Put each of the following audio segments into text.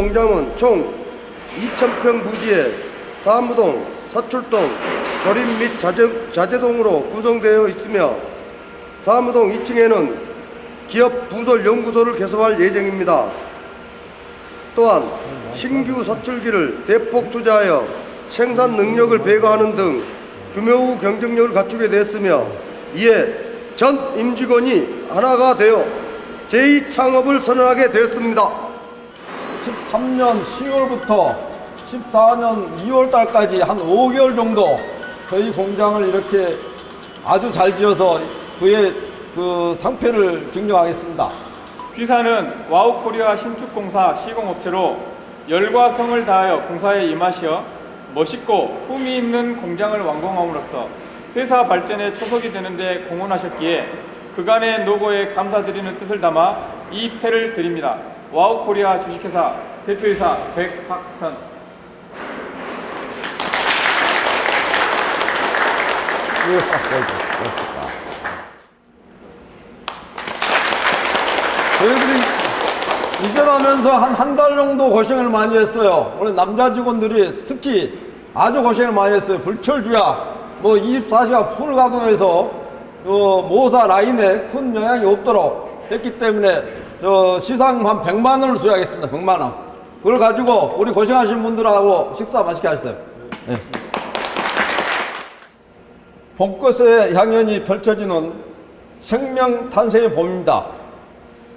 공장은 총 2,000평 부지에 사무동, 사출동, 조립 및 자재, 자재동으로 구성되어 있으며 사무동 2층에는 기업 부설 연구소를 개설할 예정입니다. 또한 신규 사출기를 대폭 투자하여 생산 능력을 배가하는 등 규모 후 경쟁력을 갖추게 되었으며 이에 전 임직원이 하나가 되어 제2창업을 선언하게 되었습니다. 13년 10월부터 14년 2월 달까지 한 5개월 정도 저희 공장을 이렇게 아주 잘 지어서 그의 그 상패를 증명하겠습니다. 귀사는 와우코리아 신축공사 시공업체로 열과 성을 다하여 공사에 임하시어 멋있고 품위 있는 공장을 완공함으로써 회사 발전에 초석이 되는데 공헌하셨기에 그간의 노고에 감사드리는 뜻을 담아 이 패를 드립니다. 와우코리아 주식회사 대표이사 백박선 저희들이 이전하면서 한 한 달 정도 고생을 많이 했어요. 우리 남자 직원들이 특히 아주 고생을 많이 했어요. 불철주야 뭐 24시간 풀 가동해서 어, 모사 라인에 큰 영향이 없도록 했기 때문에 저 시상 한 100만 원을 수여하겠습니다. 100만 원. 그걸 가지고 우리 고생하신 분들하고 식사 맛있게 하셨어요. 네. 봄꽃의 향연이 펼쳐지는 생명 탄생의 봄입니다.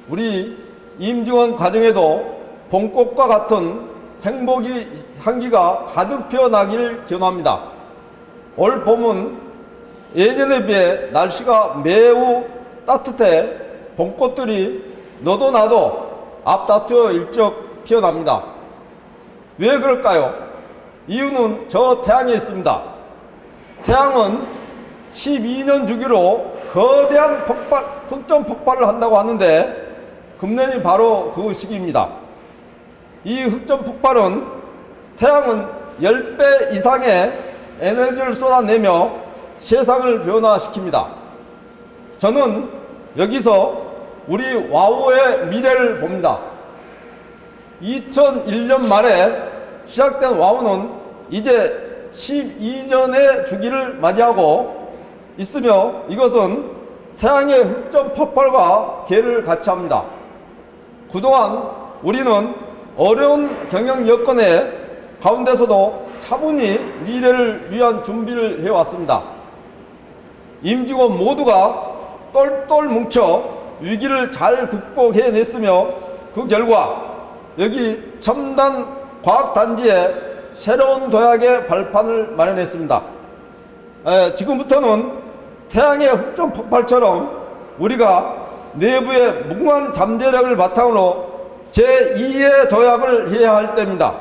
우리 임직원 가정에도 봄꽃과 같은 행복이 향기가 가득 피어나기를 기원합니다. 올 봄은 예년에 비해 날씨가 매우 따뜻해 봄꽃들이 너도 나도 앞다투어 일적 피어납니다. 왜 그럴까요? 이유는 저 태양에 있습니다. 태양은 12년 주기로 거대한 폭발, 흑점 폭발을 한다고 하는데 금년이 바로 그 시기입니다. 이 흑점 폭발은 태양은 10배 이상의 에너지를 쏟아내며 세상을 변화시킵니다. 저는 여기서 우리 와우의 미래를 봅니다. 2001년 말에 시작된 와우는 이제 12년의 주기를 맞이하고 있으며 이것은 태양의 흑점 폭발과 개를 같이 합니다. 그동안 우리는 어려운 경영 여건에 가운데서도 차분히 미래를 위한 준비를 해왔습니다. 임직원 모두가 똘똘 뭉쳐 위기를 잘 극복해냈으며 그 결과 여기 첨단 과학단지에 새로운 도약의 발판을 마련했습니다. 에, 지금부터는 태양의 흑점 폭발처럼 우리가 내부의 무궁한 잠재력을 바탕으로 제2의 도약을 해야 할 때입니다.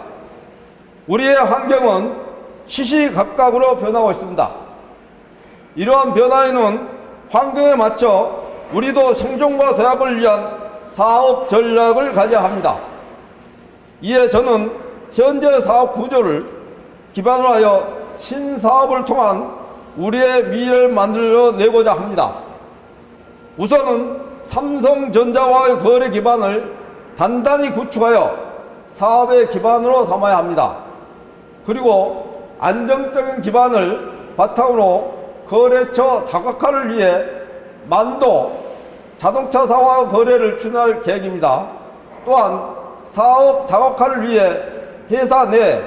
우리의 환경은 시시각각으로 변하고 있습니다. 이러한 변화에는 환경에 맞춰 우리도 생존과 도약을 위한 사업 전략을 가져야 합니다. 이에 저는 현재 사업 구조를 기반으로 하여 신사업을 통한 우리의 미래를 만들어 내고자 합니다. 우선은 삼성전자와의 거래 기반을 단단히 구축하여 사업의 기반으로 삼아야 합니다. 그리고 안정적인 기반을 바탕으로 거래처 다각화를 위해 만도 자동차 사와 거래를 추진할 계획입니다. 또한 사업 다각화를 위해 회사 내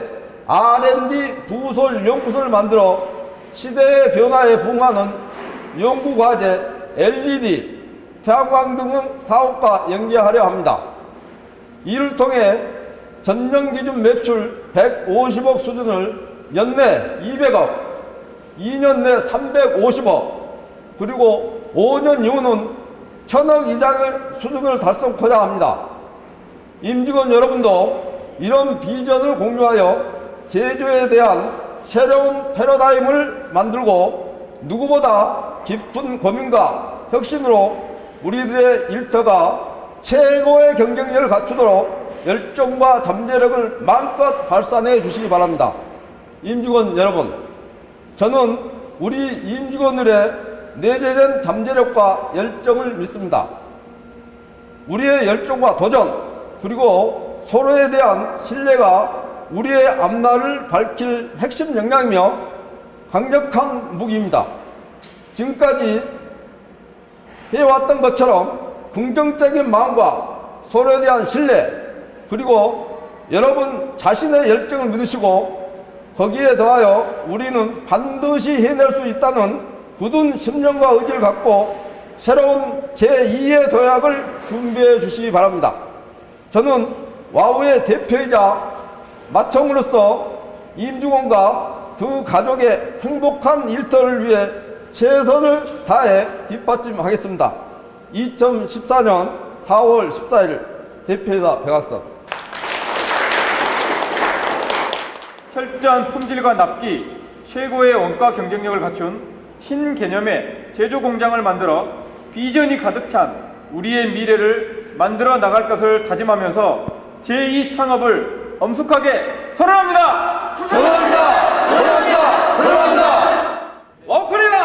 R&D 부설 연구소를 만들어 시대의 변화에 부응하는 연구과제, LED, 태양광 등 사업과 연계하려 합니다. 이를 통해 전년 기준 매출 150억 수준을 연내 200억, 2년 내 350억, 그리고 5년 이후는 천억 이상의 수준을 달성하고자 합니다. 임직원 여러분도 이런 비전을 공유하여 제조에 대한 새로운 패러다임을 만들고 누구보다 깊은 고민과 혁신으로 우리들의 일터가 최고의 경쟁력을 갖추도록 열정과 잠재력을 마음껏 발산해 주시기 바랍니다. 임직원 여러분, 저는 우리 임직원들의 내재된 잠재력과 열정을 믿습니다. 우리의 열정과 도전, 그리고 서로에 대한 신뢰가 우리의 앞날을 밝힐 핵심 역량이며 강력한 무기입니다. 지금까지 해왔던 것처럼 긍정적인 마음과 서로에 대한 신뢰 그리고 여러분 자신의 열정을 믿으시고 거기에 더하여 우리는 반드시 해낼 수 있다는 굳은 신념과 의지를 갖고 새로운 제2의 도약을 준비해 주시기 바랍니다. 저는 와우의 대표이자 마청으로서 임중원과 두 가족의 행복한 일터를 위해 최선을 다해 뒷받침하겠습니다. 2014년 4월 14일 대표이사 백악선 철저한 품질과 납기, 최고의 원가 경쟁력을 갖춘 신개념의 제조 공장을 만들어 비전이 가득 찬 우리의 미래를 만들어 나갈 것을 다짐하면서 제2 창업을 엄숙하게 선언합니다. 선언합니다! 선언합니다! 선언합니다! 와우코리아!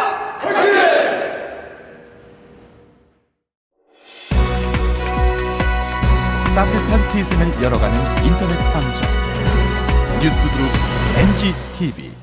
따뜻한 세상을 열어가는 인터넷 방송 뉴스그룹 NGTV